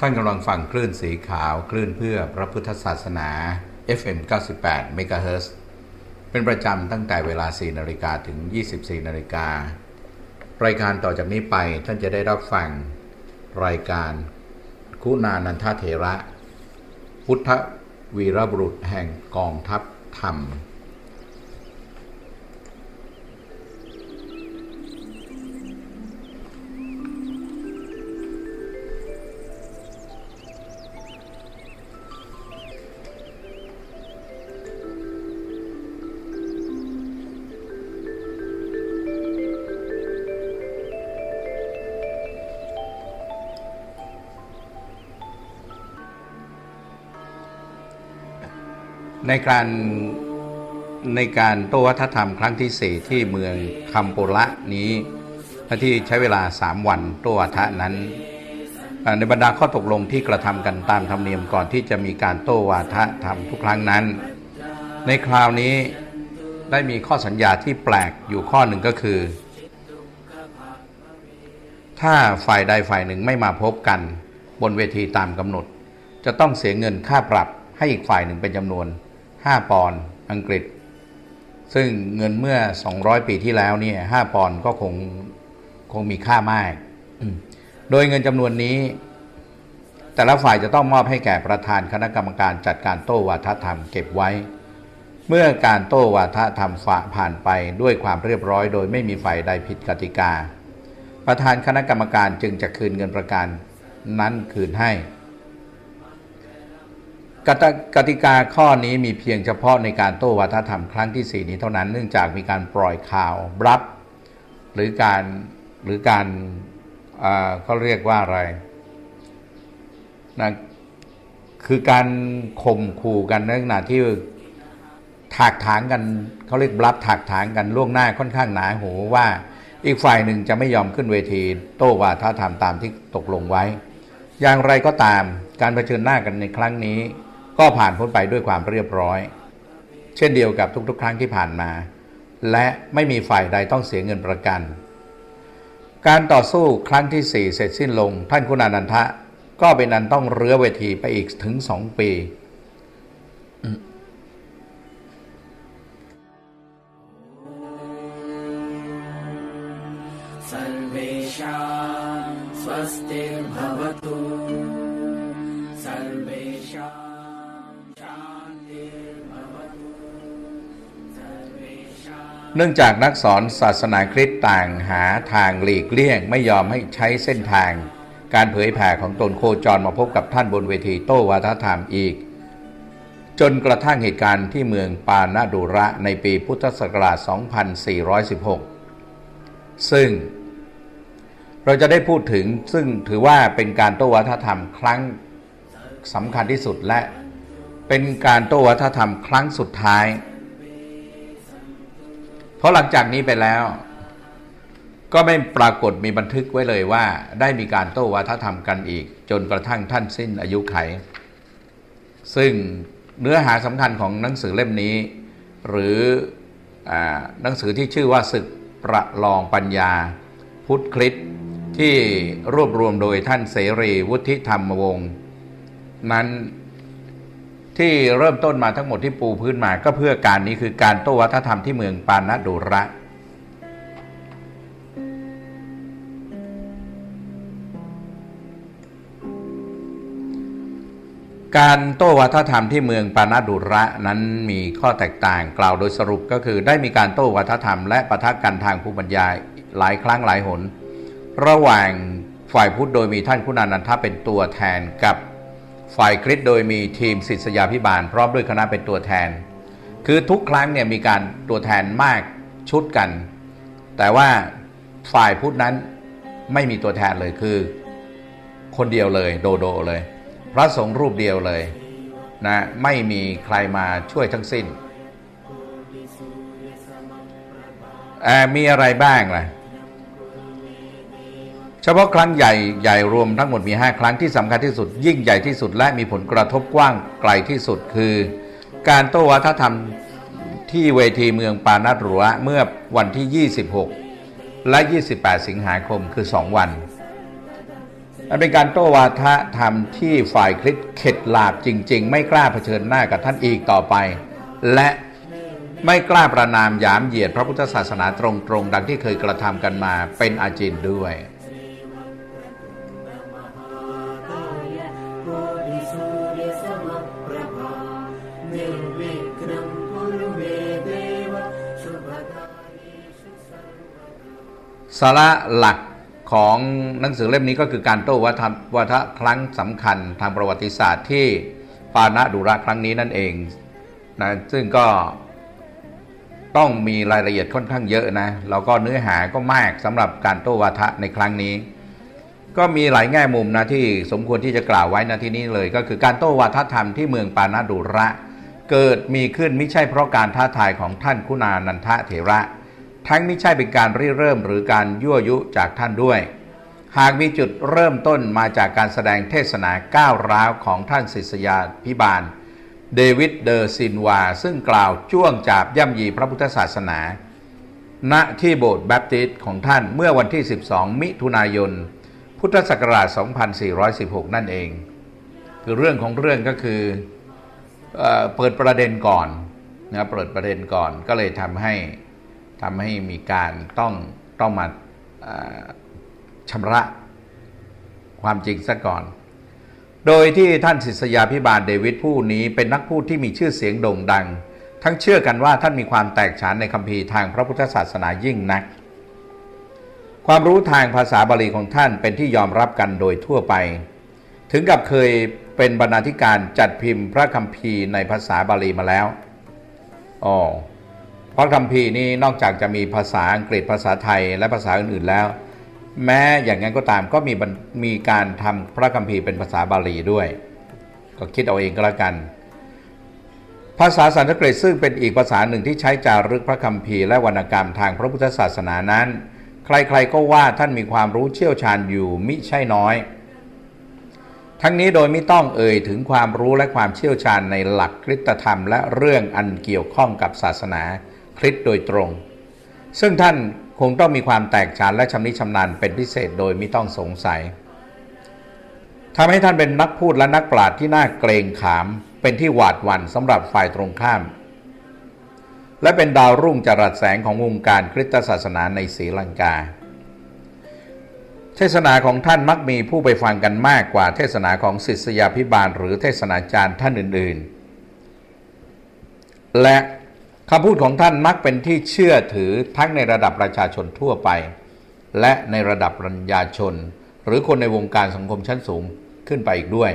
ท่านกำลังฟังคลื่นสีขาวคลื่นเพื่อพระพุทธศาสนา FM 98 MHz เป็นประจำตั้งแต่เวลา 4 นาฬิกาถึง 24 นาฬิการายการต่อจากนี้ไปท่านจะได้รับฟัง รายการคุณานันทเถระ พุทธวีรบุรุษแห่งกองทัพธรรม ในการในการโตวัฒนธรรมครั้งที่ 4 ที่เมืองคัมโปละนี้ที่ใช้เวลา 3 วันโตวัฒนั้น ในบรรดาข้อตกลงที่กระทำกันตามธรรมเนียมก่อนที่จะมีการโตวาทะธรรมทุกครั้งนั้น ในคราวนี้ได้มีข้อสัญญาที่แปลกอยู่ข้อหนึ่งก็คือ ถ้าฝ่ายใดฝ่ายหนึ่งไม่มาพบกันบนเวทีตามกำหนด จะต้องเสียเงินค่าปรับให้อีกฝ่ายหนึ่งเป็นจำนวน 5 ปอนด์อังกฤษ ซึ่งเงินเมื่อ 200 ปีที่แล้วเนี่ย5ปอนด์ก็คงคงมีค่ามาก โดยเงินจำนวนนี้ แต่ละฝ่ายจะต้องมอบให้แก่ประธานคณะกรรมการจัดการโต้วาทธรรมเก็บไว้ เมื่อการโต้วาทธรรมฝ่าผ่านไปด้วยความเรียบร้อย โดยไม่มีฝ่ายใดผิดกติกา ประธานคณะกรรมการจึงจะคืนเงินประกันนั้นคืนให้ กติกาข้อนี้มีเพียงเฉพาะในการโต้วัฒนธรรมครั้งที่ 4 นี้เท่านั้น เนื่องจากมีการปล่อยข่าวบลับ หรือการหรือการเขาเรียกว่าอะไรนะคือการข่มขู่กันในขณะที่ถากถางกันเขาเรียกบลับถากถางกันล่วงหน้าค่อนข้างหนาหูว่าอีกฝ่ายหนึ่งจะไม่ยอมขึ้นเวทีโต้วาทธรรมตามที่ตกลงไว้ อย่างไรก็ตามการเผชิญหน้ากันในครั้งนี้ ก็ผ่านพ้นไปด้วยความเรียบร้อย เช่นเดียวกับทุกๆ ครั้งที่ผ่านมา และไม่มีฝ่ายใดต้องเสียเงินประกัน การต่อสู้ครั้งที่สี่เสร็จสิ้นลง ท่านคุณานันทะ ก็เป็นนันต้องเรือเวทีไปอีกถึงสองปีสเวชาสวสติม เนื่องจากนักสอนศาสนาคริสต์ต่างหาทางหลีกเลี่ยง ไม่ยอมให้ใช้เส้นทาง การเผยแผ่ของตนโคจรมาพบกับท่านบนเวทีโต้วาทธรรมอีก จนกระทั่งเหตุการณ์ที่เมืองปานาดุระในปีพุทธศักราช 2416 ซึ่งเราจะได้พูดถึงซึ่งถือว่าเป็นการโต้วัฒนธรรมครั้งสำคัญที่สุดและเป็นการโต้วัฒธรรมครั้งสุดท้าย เพราะหลังจากนี้ไปแล้ว ก็ไม่ปรากฏมีบันทึกไว้เลยว่า ได้มีการโต้วัฒนธรรมกันอีก จนกระทั่งท่านสิ้นอายุไข ซึ่งเนื้อหาสำคัญของหนังสือเล่มนี้ หรืออหนังสือที่ชื่อว่าศึกประลองปัญญา พุทธคริสตที่รวบรวมโดยท่านเสรีวุฒิธรรมวงศ์นั้น ที่เริ่มต้นมาทั้งหมดที่ปูพื้นมาก็เพื่อการนี้คือการโต้วัฒนธรรมที่เมืองปานาดุระ การโต้วัฒนธรรมที่เมืองปานาดุระนั้นมีข้อแตกต่างกล่าวโดยสรุปก็คือได้มีการโต้วัฒนธรรมและปะทะกันทางภูมิปัญญาหลายครั้งหลายหน ระหว่างฝ่ายพุทธโดยมีท่านคุณานันทะเป็นตัวแทนกับ ฝ่ายคริสโดยมีทีมศิษยาพิบาลพร้อมด้วยคณะเป็นตัวแทน คือทุกครั้งเนี่ยมีการตัวแทนมากชุดกัน แต่ว่าฝ่ายพุทธนั้นไม่มีตัวแทนเลยคือ คนเดียวเลยโดโดเลย พระสงฆ์รูปเดียวเลยนะไม่มีใครมาช่วยทั้งสิ้นมีอะไรบ้างล่ะ เฉพาะครั้งใหญ่ใหญ่รวมทั้งหมดมี 5 ครั้งที่สำคัญที่สุด ยิ่งใหญ่ที่สุดและมีผลกระทบกว้างไกลที่สุดคือ การโต้วัฒนธรรมที่เวทีเมืองปานารุระเมื่อวันที่ 26 และ 28 สิงหาคมคือ 2 วันมันเป็นการโต้วาทะธรรมที่ฝ่ายคริสเข็ดหลาบจริง ๆ ไม่กล้าเผชิญหน้ากับท่านอีกต่อไป และไม่กล้าประนามยามเหยียดพระพุทธศาสนาตรงๆ ดังที่เคยกระทำกันมาเป็นอาจินด้วย สาระหลักของหนังสือเล่มนี้ก็คือการโต้วัฒนวัฒครั้งสำคัญทางประวัติศาสตร์ที่ปานะดุระครั้งนี้นั่นเองนะซึ่งก็ต้องมีรายละเอียดค่อนข้างเยอะนะแล้วก็เนื้อหาก็มากสำหรับการโต้วาทะในครั้งนี้ ก็มีหลายแง่มุมนะที่สมควรที่จะกล่าวไว้นะที่นี้เลย ก็คือการโต้วาทธรรมที่เมืองปานาดุระ เกิดมีขึ้นไม่ใช่เพราะการท้าทายของท่านคุณานันทะเถระ ทั้งไม่ใช่เป็นการริเริ่มหรือการยั่วยุจากท่านด้วย หากมีจุดเริ่มต้นมาจากการแสดงเทศนาก้าวร้าวของท่านศิษยาพิบาล เดวิดเดอร์ซินวา ซึ่งกล่าวจ้วงจาบย่ำยีพระพุทธศาสนา ณที่โบสถ์แบปติสต์ของท่านเมื่อวันที่ 12 มิถุนายน พุทธศักราช 2416 นั่นเอง คือเรื่องของเรื่องก็คือเออเปิดประเด็นก่อนนะเปิดประเด็นก่อนก็เลยทำให้ ทำให้มีการต้องต้องมาชำระความจริงซะก่อน โดยที่ท่านศิษยาพิบาลเดวิดผู้นี้เป็นนักพูดที่มีชื่อเสียงโด่งดัง ทั้งเชื่อกันว่าท่านมีความแตกฉานในคัมภีร์ทางพระพุทธศาสนายิ่งนัก ความรู้ทางภาษาบาลีของท่านเป็นที่ยอมรับกันโดยทั่วไป ถึงกับเคยเป็นบรรณาธิการจัดพิมพ์พระคัมภีร์ในภาษาบาลีมาแล้วอ๋อ พระคัมภีร์นี้นอกจากจะมีภาษาอังกฤษภาษาไทยและภาษาอื่นๆแล้ว แม้อย่างนั้นก็ตามก็มีมีการทำพระคัมภีร์เป็นภาษาบาลีด้วย ก็คิดเอาเองก็แล้วกัน ภาษาสันสกฤตซึ่งเป็นอีกภาษาหนึ่งที่ใช้จารึกพระคัมภีร์และวรรณกรรมทางพระพุทธศาสนานั้น ใครๆก็ว่าท่านมีความรู้เชี่ยวชาญอยู่มิใช่น้อย ทั้งนี้โดยไม่ต้องเอ่ยถึงความรู้และความเชี่ยวชาญในหลักคริสตธรรม และเรื่องอันเกี่ยวข้องกับศาสนา คริสต์โดยตรง ซึ่งท่านคงต้องมีความแตกฉานและชำนิชำนาญเป็นพิเศษโดยไม่ต้องสงสัยทำให้ท่านเป็นนักพูดและนักปราชญ์ที่น่าเกรงขาม เป็นที่หวาดหวั่นสำหรับฝ่ายตรงข้าม และเป็นดาวรุ่งจรัสแสงของวงการคริสตศาสนาในศรีลังกา เทศนาของท่านมักมีผู้ไปฟังกันมากกว่าเทศนาของศิษยาพิบาลหรือเทศนาจารย์ท่านอื่น ๆ และ คำพูดของท่านมักเป็นที่เชื่อถือทั้งในระดับประชาชนทั่วไป และในระดับปัญญาชน หรือคนในวงการสังคมชั้นสูงขึ้นไปอีกด้วย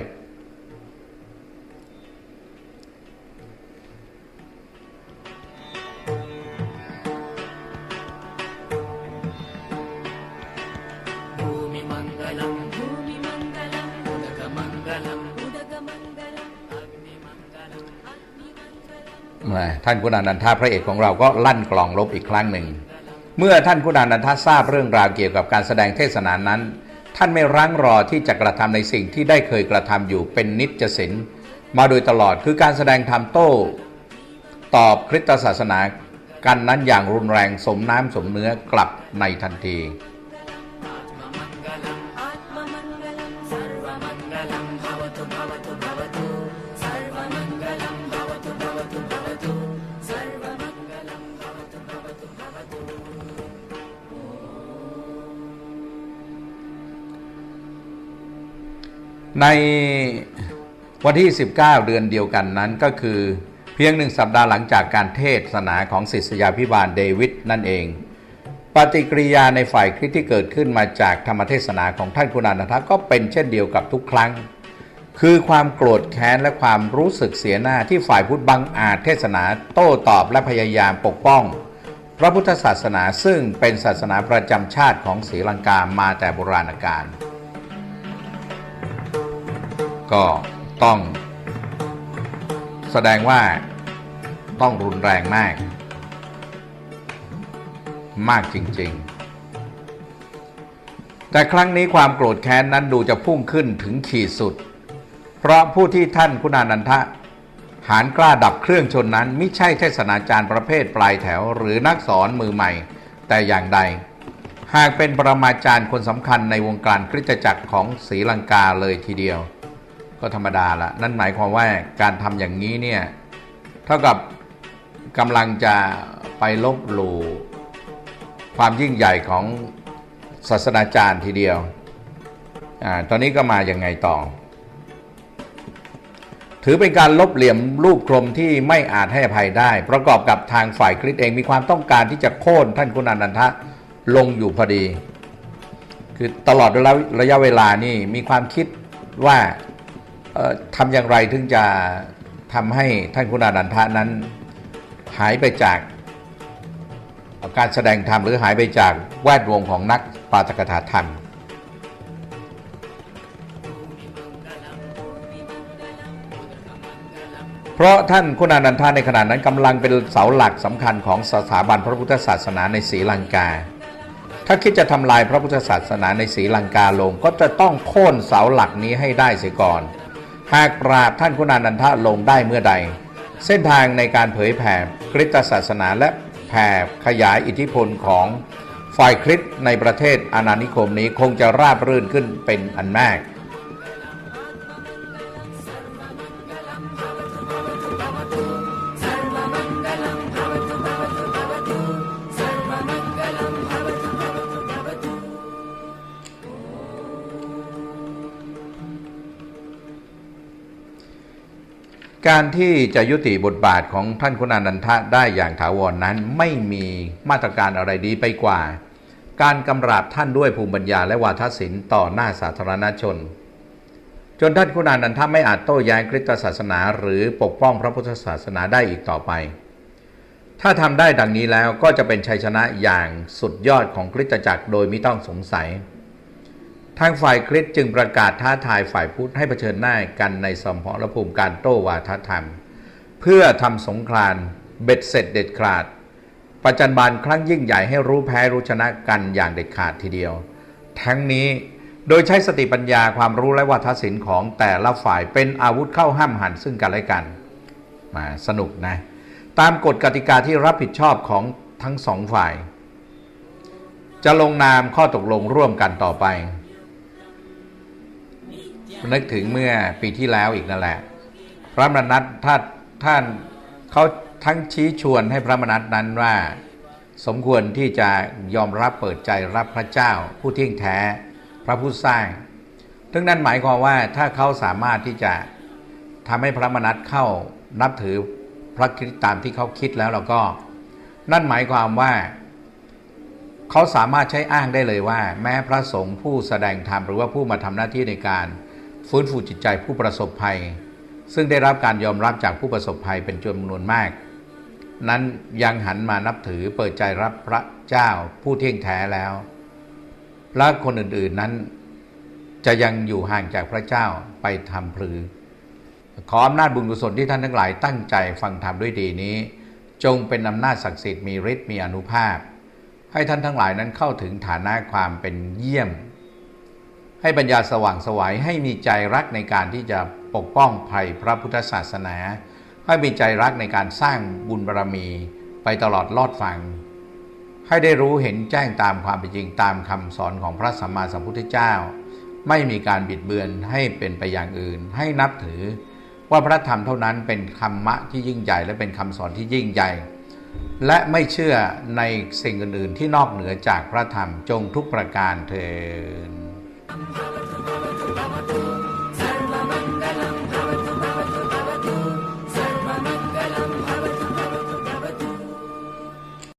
ท่านคุณานันทาพระเอกของเราก็ลั่นกลองลบอีกครั้งหนึ่ง เมื่อท่านคุณานันทาทราบเรื่องราวเกี่ยวกับการแสดงเทศนานั้น ท่านไม่รั้งรอที่จะกระทำในสิ่งที่ได้เคยกระทำอยู่เป็นนิจศิลมาโดยตลอดคือการแสดงธรรมโต้ ตอบคริสตศาสนากันนั้นอย่างรุนแรงสมน้ำสมเนื้อกลับในทันที ในวันที่ 19 เดือนเดียวกันนั้นก็คือเพียงหนึ่งสัปดาห์หลังจากการเทศนาของศิษยาพิบาลเดวิดนั่นเอง ปฏิกิริยาในฝ่ายคริสที่เกิดขึ้นมาจากธรรมเทศนาของท่านคุณานันทะก็เป็นเช่นเดียวกับทุกครั้ง คือความโกรธแค้นและความรู้สึกเสียหน้าที่ฝ่ายพุทธบังอาจเทศนาโต้ตอบและพยายามปกป้อง พระพุทธศาสนาซึ่งเป็นศาสนาประจำชาติของศรีลังกามาแต่โบราณกาล ก็ต้อง แสดงว่าต้องรุนแรงมาก มากจริง ๆ แต่ครั้งนี้ความโกรธแค้นนั้นดูจะพุ่งขึ้นถึงขีดสุด เพราะผู้ที่ท่านคุณานันทะหารกล้าดับเครื่องชนนั้นไม่ใช่เทศนาจารย์ประเภทปลายแถว หรือนักสอนมือใหม่ แต่อย่างใด หากเป็นปรมาจารย์คนสำคัญในวงการคริสตจักรของศรีลังกาเลยทีเดียว ก็ธรรมดาละนั่นหมายความว่าการทำอย่างนี้เนี่ยเท่ากับกำลังจะไปลบหลู่ความยิ่งใหญ่ของศาสนาจารย์ทีเดียวอาตอนนี้ก็มาอย่างไงต่อ ถือเป็นการลบเหลี่ยมรูปกลมที่ไม่อาจให้อภัยได้ ประกอบกับทางฝ่ายคริสเองมีความต้องการที่จะโค่นท่านคุณานันทะลงอยู่พอดี คือตลอดระยะเวลานี่มีความคิดว่า ทำอย่างไรถึงจะทำให้ท่านคุณานันทะนั้น หายไปจากการแสดงธรรมหรือหายไปจากแวดวงของนักปาฐกถาธรรมเพราะท่านคุณานันทาในขณะนั้นกำลังเป็นเสาหลักสำคัญของสถาบันพระพุทธศาสนาในศรีลังกา ถ้าคิดจะทำลายพระพุทธศาสนาในศรีลังกาลง ก็จะต้องโค่นเสาหลักนี้ให้ได้เสียก่อน หากปราบท่านคุณานันทะลงได้เมื่อใด เส้นทางในการเผยแผ่คริสตศาสนาและแผ่ขยายอิทธิพลของฝ่ายคริสต์ในประเทศอาณานิคมนี้คงจะราบรื่นขึ้นเป็นอันมาก การที่จะยุติบทบาทของท่านคุณานันทะได้อย่างถาวรนนั้นไม่มีมาตรการอะไรดีไปกว่า การกำราบท่านด้วยภูมิปัญญาและวาทศิลป์ต่อหน้าสาธารณชน จนท่านคุณานันทะไม่อาจโต้แย้งคริสตศาสนา หรือปกป้องพระพุทธศาสนาได้อีกต่อไป ถ้าทำได้ดังนี้แล้วก็จะเป็นชัยชนะอย่างสุดยอดของคริสตจักรโดยไม่ต้องสงสัย ทางฝ่ายคริสต์จึงประกาศท้าทายฝ่ายพุทธให้เผชิญหน้ากันในสมรภูมิการโต้วาทธรรม เพื่อทำสงครามเบ็ดเสร็จเด็ดขาด ประจันบานครั้งยิ่งใหญ่ให้รู้แพ้รู้ชนะกันอย่างเด็ดขาดทีเดียว ทั้งนี้โดยใช้สติปัญญาความรู้และวัฒศิลป์ของแต่ละฝ่ายเป็นอาวุธเข้าห้ามหันซึ่งกันและกัน มาสนุกนะ ตามกฎกติกาที่รับผิดชอบของทั้งสองฝ่าย จะลงนามข้อตกลงร่วมกันต่อไป นึกถึงเมื่อปีที่แล้วอีกนั่นแหละ พระมนัตท่านท่านเขาทั้งชี้ชวนให้พระมนัตนั้นว่า สมควรที่จะยอมรับเปิดใจรับพระเจ้า ผู้เที่ยงแท้พระผู้สร้างทั้งนั้นหมายความว่าถ้าเขาสามารถที่จะทำให้พระมนัตเข้านับถือพระคริสต์ตามที่เขาคิดแล้วเราก็ นั่นหมายความว่าเขาสามารถใช้อ้างได้เลยว่า แม้พระสงฆ์ผู้แสดงธรรมหรือว่าผู้มาทำหน้าที่ในการ ฟื้นฟูจิตใจผู้ประสบภัย ซึ่งได้รับการยอมรับจากผู้ประสบภัยเป็นจำนวนมาก นั้นยังหันมานับถือเปิดใจรับพระเจ้าผู้เที่ยงแท้แล้วและคนอื่นๆนั้น จะยังอยู่ห่างจากพระเจ้าไปทำพลือ ขออำนาจบุญกุศลที่ท่านทั้งหลายตั้งใจฟังธรรมด้วยดีนี้ จงเป็นอำนาจศักดิ์สิทธิ์มีฤทธิ์มีอนุภาพ ให้ท่านทั้งหลายนั้นเข้าถึงฐานะความเป็นเยี่ยม ให้ปัญญาสว่างสวัยให้มีใจรักในการที่จะปกป้องภัยพระพุทธศาสนา ให้มีใจรักในการสร้างบุญบารรมีไปตลอดลอดฟังให้ได้รู้เห็นแจ้งตามความเป็นจริงตามคำสอนของพระสัมมาสัมพุทธเจ้า ไม่มีการบิดเบือนให้เป็นไปอย่างอื่น ให้นับถือว่าพระธรรมเท่านั้นเป็นธรรมะที่ยิ่งใหญ่และเป็นคำสอนที่ยิ่งใหญ่ และไม่เชื่อในสิ่งอื่นๆที่นอกเหนือจากพระธรรมจงทุกประการเถิด I'm